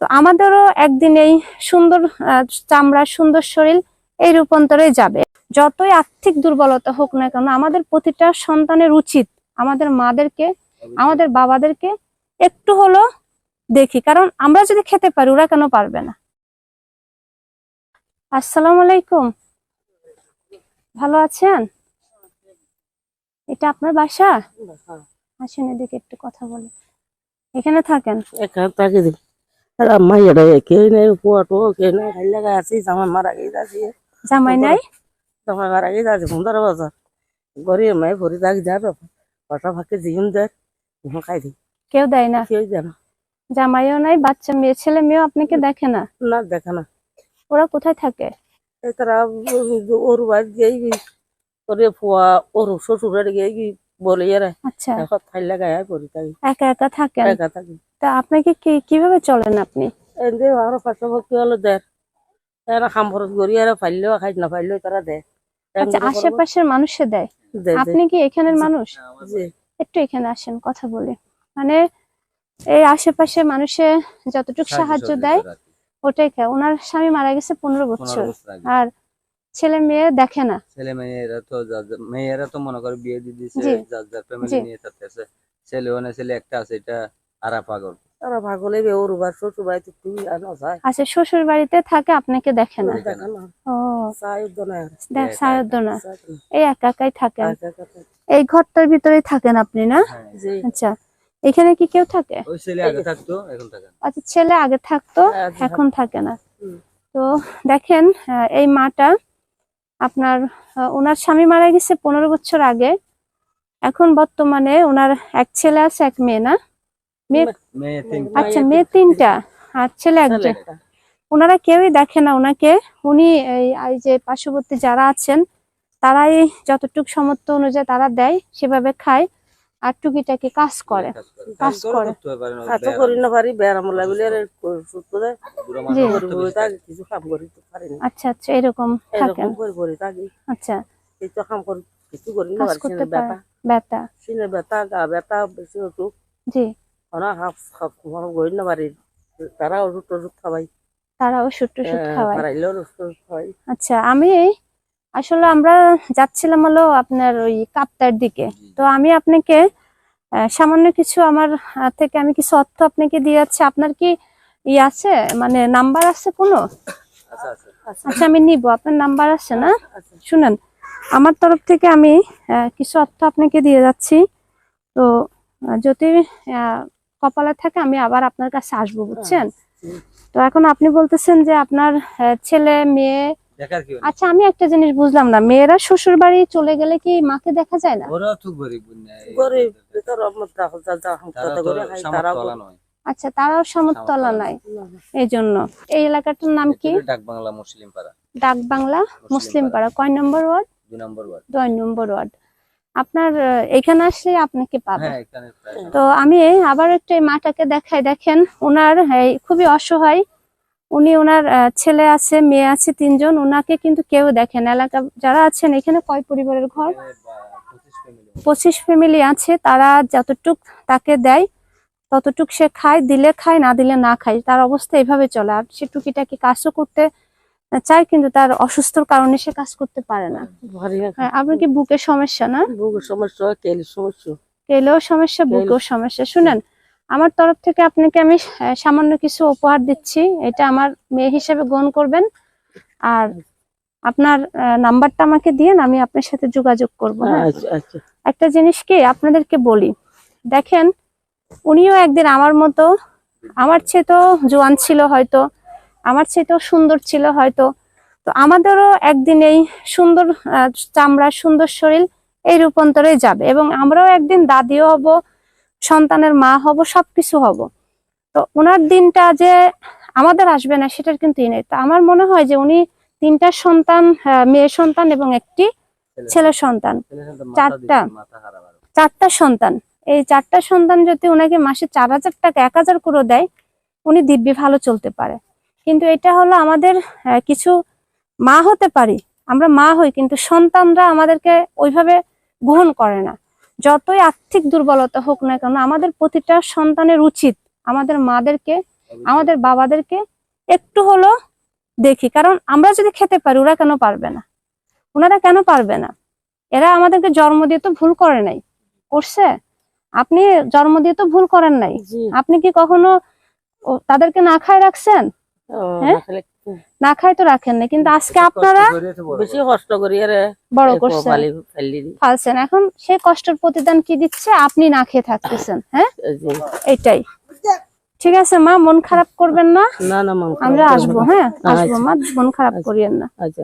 তো আমাদেরও একদিন এই সুন্দর চামড়া সুন্দর শরীর এই রূপান্তরে যাবে। যতই আর্থিক দুর্বলতা হোক না কেন আমাদের প্রতিটা সন্তানের উচিত আমাদের মাদেরকে আমাদের বাবাদেরকে একটু হলো দেখি কারণ আমরা যদি খেতে পারি ওরা কেন পারবে না? আসসালামু আলাইকুম। ভালো আছেন? এটা আপনার বাসা? আসেন এদিকে একটু কথা বলি। এখানে থাকেন? একা আর আম্মা এটা কে নেই পুয়াটো কে নেই খাই লাগা আছি জামাই মারা গিয়ে যাচ্ছি জামাই নাই জামাই মারা গিয়ে যাচ্ছি সুন্দর বাজার গরিব মাই ভরি থাকি যা পাটা ফাঁকে জিম দেয় খাই দিই কেউ দেয় না কেউ জামাইও নাই বাচ্চা মেয়ে ছেলে মেয়েও আপনাকে দেখে না না দেখে না ওরা কোথায় থাকে এই তারা ওর বাড়ি গিয়ে ওরে ফুয়া ওর শ্বশুরের গিয়ে বলে এরা আচ্ছা খাই থাকি একা একা থাকেন একা থাকি তা আপনাকে কি কীভাবে চলেন আপনি? এনে আরও পাঁচশো হলো দেয় এরা খাম খরচ করি এরা ফাইলেও খাই না ফাইলেও তারা দেয় আচ্ছা আশেপাশের মানুষে দেয়? আপনি কি এখানের মানুষ? একটু এখানে আসেন কথা বলি। মানে এই আশেপাশে মানুষে যতটুকু সাহায্য দেয় ওটাই খায় ওনার স্বামী মারা গেছে পনেরো বছর। আর ছেলে মেয়ে দেখে না। ছেলে মেয়েরা তো যার যার- মেয়েরা তো মনে করে বিয়ে দিয়ে দিছে জি। যার যার ফ্যামিলি নিয়ে থাকতেছে ছেলে ওনে ছেলে একটা আছে এটা আরা পাগল। তারা ভাগলে বে ওর বার শ্বশুর বাড়িতে তুই আনো যায়। আচ্ছা শ্বশুর বাড়িতে থাকে আপনাকে দেখে না? ও। তো দেখ না। এই একা একাই থাকেন। এই ঘরটার ভিতরেই থাকেন আপনি না? হ্যাঁ। আচ্ছা এখানে কি কেউ থাকে? ওই ছেলে আগে থাকতো এখন থাকে না। আচ্ছা ছেলে আগে থাকতো হ্যাঁ, এখন থাকে না। তো দেখেন এই মাটা আপনার ওনার স্বামী মারা গেছে পনেরো বছর আগে। এখন বর্তমানে ওনার এক ছেলে আছে এক মেয়ে না? আচ্ছা মেয়ে তিনটা। আর ছেলে একজন ওনারা কেউই দেখে না ওনাকে। উনি এই এই যে পার্শ্ববর্তী যারা আছেন তারাই যতটুক সামর্থ্য অনুযায়ী তারা দেয় সেভাবে খায় আর টুকিটাকি কাজ করে। কাজ করে। না, তো পারি বলে আর সুস্থ দেয় তো কিছু কাম তো পারি না আচ্ছা আচ্ছা এরকম থাকেন। এরকম করে করে আচ্ছা। কাম করি কিছু করি না পারি। করতে ব্যথা ব্যথা গা ব্যথা বেশি হতো জি। ওরা হাফ হাফ কোনো না পারি তারা ওষুধ টষুধ খাওয়াই। তারা ওষুধ টষুধ খাওয়ায় পারাইলেও ওষুধ টষুধ খাওয়াই। আচ্ছা আমি আসলে আমরা যাচ্ছিলাম হলো আপনার ওই কাপ্তার দিকে। তো আমি আপনাকে সামান্য কিছু আমার থেকে আমি কিছু অর্থ আপনাকে দিয়ে যাচ্ছি। আপনার কি ই আছে? মানে নাম্বার আছে কোনো? আচ্ছা আমি নিব। আপনার নাম্বার আছে না? শুনেন আমার তরফ থেকে আমি কিছু অর্থ আপনাকে দিয়ে যাচ্ছি। তো যদি কপালে থাকে আমি আবার আপনার কাছে আসব বুঝছেন? তো এখন আপনি বলতেছেন যে আপনার ছেলে মেয়ে। আচ্ছা আমি একটা জিনিস বুঝলাম না মেয়েরা শ্বশুর বাড়ি চলে গেলে কি মাকে দেখা যায় না। আচ্ছা তারাও সামর্থ্যলা নাই এই জন্য এই এলাকাটার নাম কি? ডাক বাংলা মুসলিম পাড়া ডাক বাংলা মুসলিম পাড়া কয় নম্বর ওয়ার্ড? দুই নম্বর ওয়ার্ড। দুই নম্বর ওয়ার্ড। আপনার এখানে আসলে আপনাকে পাবে হ্যাঁ প্রায় তো আমি আবার একটা মাটাকে দেখাই দেখেন ওনার খুবই অসহায়। উনি ওনার ছেলে আছে মেয়ে আছে তিনজন। ওনাকে কিন্তু কেউ দেখেন। এলাকা যারা আছেন এখানে কয় পরিবারের ঘর? পঁচিশ ফ্যামিলি পঁচিশ ফ্যামিলি আছে। তারা যতটুক তাকে দেয় ততটুক সে খায়। দিলে খায় না দিলে না খায় তার অবস্থা এভাবে চলে। আর সে টুকিটাকি কাজও করতে চায় কিন্তু তার অসুস্থর কারণে সে কাজ করতে পারে না। হ্যাঁ, আপনার কি বুকের সমস্যা না? বুকের সমস্যা সমস্যা। কেলেও সমস্যা বুকেও সমস্যা। শুনেন আমার তরফ থেকে আপনাকে আমি সামান্য কিছু উপহার দিচ্ছি। এটা আমার মেয়ে হিসেবে গ্রহণ করবেন। আর আপনার নাম্বারটা আমাকে দিয়েন আমি আপনার সাথে যোগাযোগ করব হ্যাঁ? আচ্ছা আচ্ছা। একটা জিনিস কি আপনাদেরকে বলি। দেখেন উনিও একদিন আমার মতো আমার চেয়ে তো জোয়ান ছিল হয়তো আমার চেয়েতেও সুন্দর ছিল হয়তো। তো আমাদেরও একদিন এই সুন্দর চামড়া সুন্দর শরীর এই রূপান্তরে যাবে এবং আমরাও একদিন দাদিও হব সন্তানের মা হব সবকিছু হব। তো ওনার দিনটা যে আমাদের আসবে না সেটার কিন্তু ই নেই। তো আমার মনে হয় যে উনি তিনটা সন্তান মেয়ে সন্তান এবং একটি ছেলে সন্তান। চারটা। চারটা সন্তান। এই চারটা সন্তান যদি ওনাকে মাসে চার হাজার টাকা এক হাজার করে দেয় উনি দিব্যি ভালো চলতে পারে। কিন্তু এটা হলো আমাদের কিছু মা হতে পারি। আমরা মা হই কিন্তু সন্তানরা আমাদেরকে ওইভাবে গ্রহণ করে না। যতই আর্থিক দুর্বলতা হোক না কেন আমাদের প্রতিটা সন্তানের উচিত আমাদের মাদেরকে আমাদের বাবাদেরকে একটু হলো দেখি। কারণ আমরা যদি খেতে পারি ওরা কেন পারবে না? ওনারা কেন পারবে না? এরা আমাদেরকে জন্ম দিয়ে তো ভুল করে নাই। করছে? আপনি জন্ম দিয়ে তো ভুল করেন নাই। আপনি কি কখনো তাদেরকে না খায় রাখছেন? না খাই তো রাখেন না কিন্তু আজকে আপনারা বেশি কষ্ট করি বড় করছেন। এখন সেই কষ্টের প্রতিদান কি দিচ্ছে? আপনি না খেয়ে থাকতেছেন হ্যাঁ? এটাই। ঠিক আছে মা মন খারাপ করবেন না। না না মাম আমরা আসব হ্যাঁ? আসব আচ্ছা। মা মন খারাপ করিয়েন না। আচ্ছা।